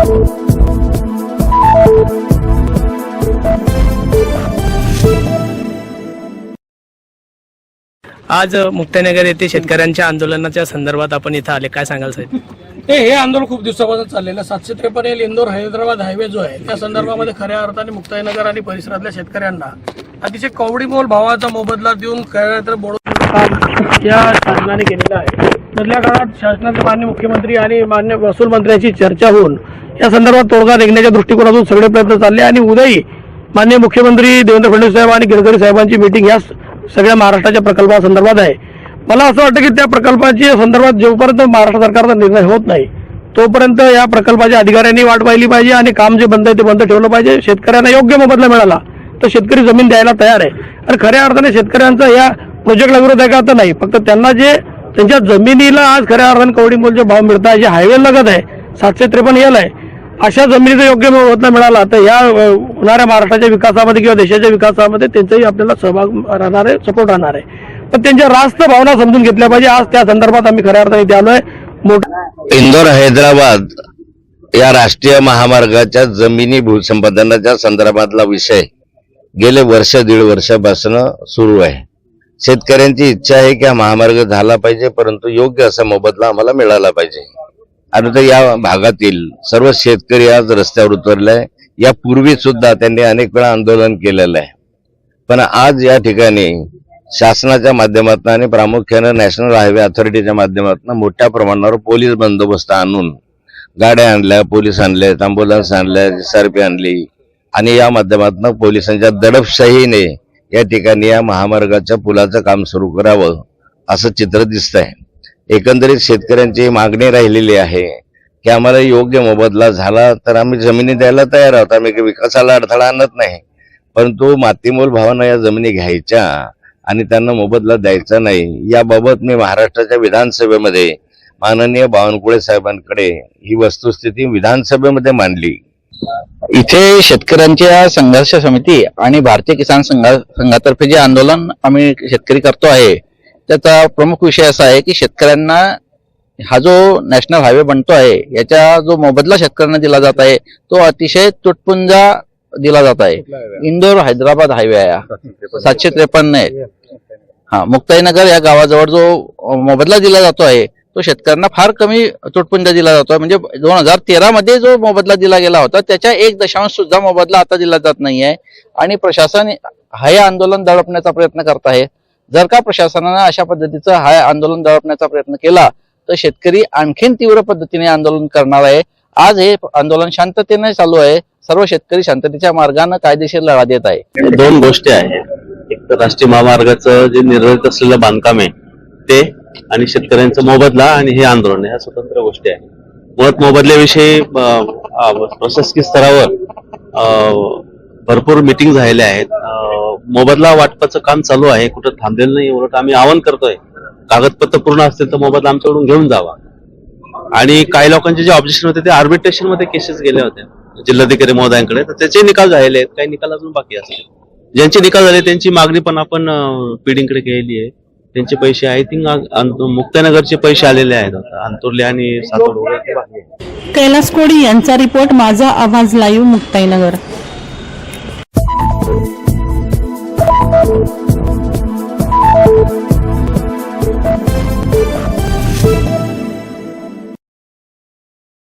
आज मुक्ताईनगर येथे शेतकऱ्यांच्या आंदोलनाच्या संदर्भात आपण इथं आले. काय सांगाल साहेब? हे हे आंदोलन खूप दिवसापासून चाललेलं सातशे त्रेपन्न इंदोर हैदराबाद हायवे जो आहे त्या संदर्भामध्ये खऱ्या अर्थाने मुक्ताईनगर आणि परिसरातल्या शेतकऱ्यांना अतिशय कवडीमोल भावाचा मोबदला देऊन खऱ्या बोडो काम या शासनाने केलेलं आहे. मधल्या काळात शासनाचे मान्य मुख्यमंत्री आणि मान्य महसूल मंत्र्यांची चर्चा होऊन या संदर्भात तोडगा निघण्याच्या दृष्टिकोनातून सगळे प्रयत्न चालले आणि उद्याही मान्य मुख्यमंत्री देवेंद्र फडणवीस साहेब आणि गडकरी साहेबांची मीटिंग या सगळ्या महाराष्ट्राच्या प्रकल्पासंदर्भात आहे. मला असं वाटतं की त्या प्रकल्पाच्या संदर्भात जोपर्यंत महाराष्ट्र सरकारचा निर्णय होत नाही तोपर्यंत या प्रकल्पाच्या अधिकाऱ्यांनी वाट पाहिली पाहिजे आणि काम जे बंद आहे ते बंद ठेवलं पाहिजे. शेतकऱ्यांना योग्य मोबदला मिळाला तर शेतकरी जमीन द्यायला तयार आहे. आणि खऱ्या अर्थाने शेतकऱ्यांचा या प्रोजेक्टला विरोध आहे का? तर नाही. फक्त त्यांना जे त्यांच्या जमिनीला आज खऱ्या अर्थानं कवडी मोलचे भाव मिळतात जे हायवे लगत आहे सातशे त्रेपन्न एल आहे. अशा जमिनीचा योग्य मोबदला मिळाला तर या होणाऱ्या महाराष्ट्राच्या विकासामध्ये किंवा देशाच्या विकासामध्ये त्यांचाही आपल्याला सहभाग राहणार आहे सपोर्ट राहणार आहे. पण त्यांच्या रास्त भावना समजून घेतल्या पाहिजे. आज त्या संदर्भात आम्ही खऱ्या अर्थाने इथे आलोय. मोठा इंदोर हैदराबाद या राष्ट्रीय महामार्गाच्या जमिनी भूसंपादनाच्या संदर्भातला विषय गेले वर्ष दीड वर्षापासून सुरू आहे. शेतकऱ्यांची इच्छा आहे की हा महामार्ग झाला पाहिजे परंतु योग्य असा मोबदला आम्हाला मिळाला पाहिजे. आता तर या भागातील सर्व शेतकरी आज रस्त्यावर उतरले यापूर्वी सुद्धा त्यांनी अनेक वेळा आंदोलन केलेलं आहे. पण आज या ठिकाणी शासनाच्या माध्यमातून आणि प्रामुख्यानं नॅशनल हायवे अथॉरिटीच्या माध्यमातून मोठ्या प्रमाणावर पोलीस बंदोबस्त आणून गाड्या आणल्या पोलीस आणले अँब्युलन्स आणल्या एसआरपी आणली. आणि या माध्यमातून पोलिसांच्या दडपशाहीने या ठिकाणी या महामार्गाच्या पुलाचं काम सुरू करावं असं चित्र दिसतंय. एकंदरीत शेतकऱ्यांची मागणी राहिलेली आहे की आम्हाला योग्य मोबदला झाला तर आम्ही जमिनी द्यायला तयार आहोत. आम्ही विकासाला अडथळा आणत नाही. परंतु मातीमोल भावानं या जमिनी घ्यायच्या आणि त्यांना मोबदला द्यायचा नाही याबाबत मी महाराष्ट्राच्या विधानसभेमध्ये माननीय बावनकुळे साहेबांकडे ही वस्तुस्थिती विधानसभेमध्ये मांडली. इथे शेतकऱ्यांच्या संघर्ष समिती आणि भारतीय किसान संघा संघातर्फे जे आंदोलन आम्ही शेतकरी करतो आहे त्याचा प्रमुख विषय असा आहे की शेतकऱ्यांना हा जो नॅशनल हायवे बनतो आहे याचा जो मोबदला शेतकऱ्यांना दिला जात आहे तो अतिशय तुटपुंजा दिला जात आहे. इंदोर हैदराबाद हायवे आहे. सातशे त्रेपन्न आहे. हा मुक्ताईनगर या गावाजवळ जो मोबदला दिला जातो आहे तो शेतकऱ्यांना फार कमी तुटपुंजा दिला जातो म्हणजे दोन हजार तेरा मध्ये जो मोबदला दिला गेला होता त्याच्या एक दशांश सुद्धा मोबदला आता दिला जात नाही आहे आणि प्रशासन हे आंदोलन दडपण्याचा प्रयत्न करत आहे. जर का प्रशासनानं अशा पद्धतीचं हा आंदोलन दडपण्याचा प्रयत्न केला तर शेतकरी आणखीन तीव्र पद्धतीने आंदोलन करणार आहे. आज हे आंदोलन शांततेने चालू आहे. सर्व शेतकरी शांततेच्या मार्गाने कायदेशीर लढा देत आहे. दोन गोष्टी आहेत. एक तर राष्ट्रीय महामार्गाचं जे निर्धारित असलेलं बांधकाम आहे ते आणि शेतकऱ्यांचा मोबदला आणि हे आंदोलन ह्या स्वतंत्र गोष्टी आहेत. मुळात मोबदल्याविषयी प्रशासकीय स्तरावर भरपूर मिटिंग झालेल्या आहेत. मोबदला वाटपाचं काम चालू आहे कुठं थांबलेलं नाही उलट आम्ही आवाहन करतोय. कागदपत्र पूर्ण असतील तर मोबदला आमच्याकडून घेऊन जावा. आणि काही लोकांचे जे ऑब्जेक्शन होते ते आर्बिट्रेशनमध्ये केसेस गेल्या होत्या जिल्हाधिकारी महोदयांकडे तर त्याचे निकाल झालेले आहेत. काही निकाल अजून बाकी असतील. ज्यांचे निकाल झाले त्यांची मागणी पण आपण पिढींकडे केलेली आहे. त्यांचे पैसे आय थिंक मुक्तानगरचे पैसे आलेले आहेत आता. अंतुर्ले आणि सातोड कैलास कोडी यांचा रिपोर्ट माझा आवाज लाईव्ह मुक्ताईनगर.